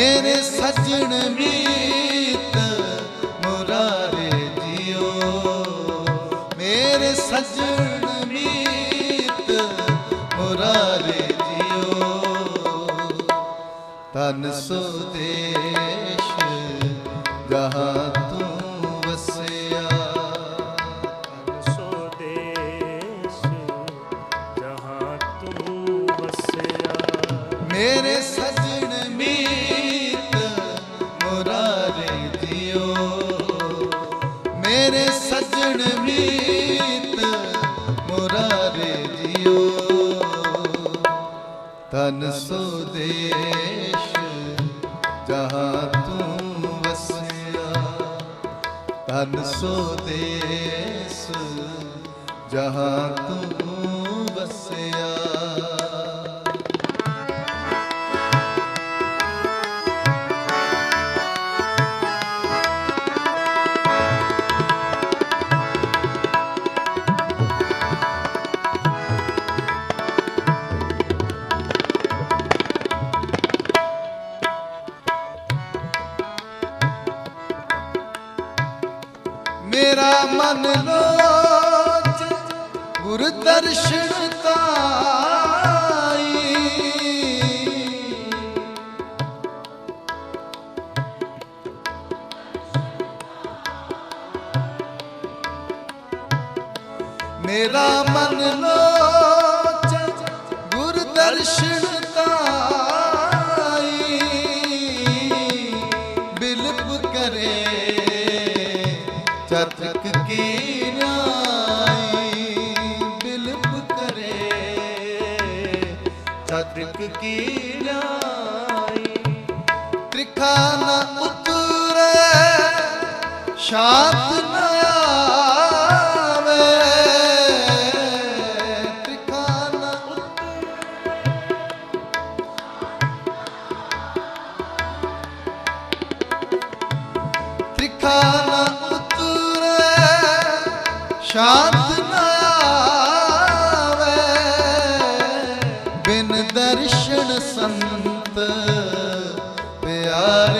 ਮੇਰੇ ਸੱਜਣ ਮੀਤ ਮੁਰਾਰੇ ਜਿਓ ਮੇਰੇ ਸੱਜਣ ਮੀਤ ਮੁਰਾਰੇ ਜਿਓ ਤਨ ਸੁਦੇਸ਼ ਜਹਾਂ ਤੂੰ ਵਸਿਆ। ਸੋਦੇਸ਼ ਜਹਾਂ ਤੂੰ ਵਸਿਆ। ਮੇਰੇ ਤਨ ਸੁਦੇਸ਼ ਜਹਾਂ ਤੂੰ ਵਸਿਆ। ਤਨ ਸੁਦੇਸ਼ ਜਹਾਂ ਤੂੰ ਵਸਿਆ। ਮੇਰਾ ਮਨ ਲੋਚ ਗੁਰ ਦਰਸ਼ਨ ਤਾਈ। ਮੇਰਾ ਮਨ ਲੋਚ ਚਤਕ ਕੀ ਰਾਈ ਬਿਲਪ ਕਰੇ। ਚਤਕ ਕੀ ਰਾਈ ਤ੍ਰਿਖਾ ਨ ਉਤਰੇ ਸ਼ਾਂਤ ਨ ਆਵੇ। ਸ਼ਾਂਤ ਨ ਆਵੇ। ਬਿਨ ਦਰਸ਼ਨ ਸੰਤ ਪਿਆਰੇ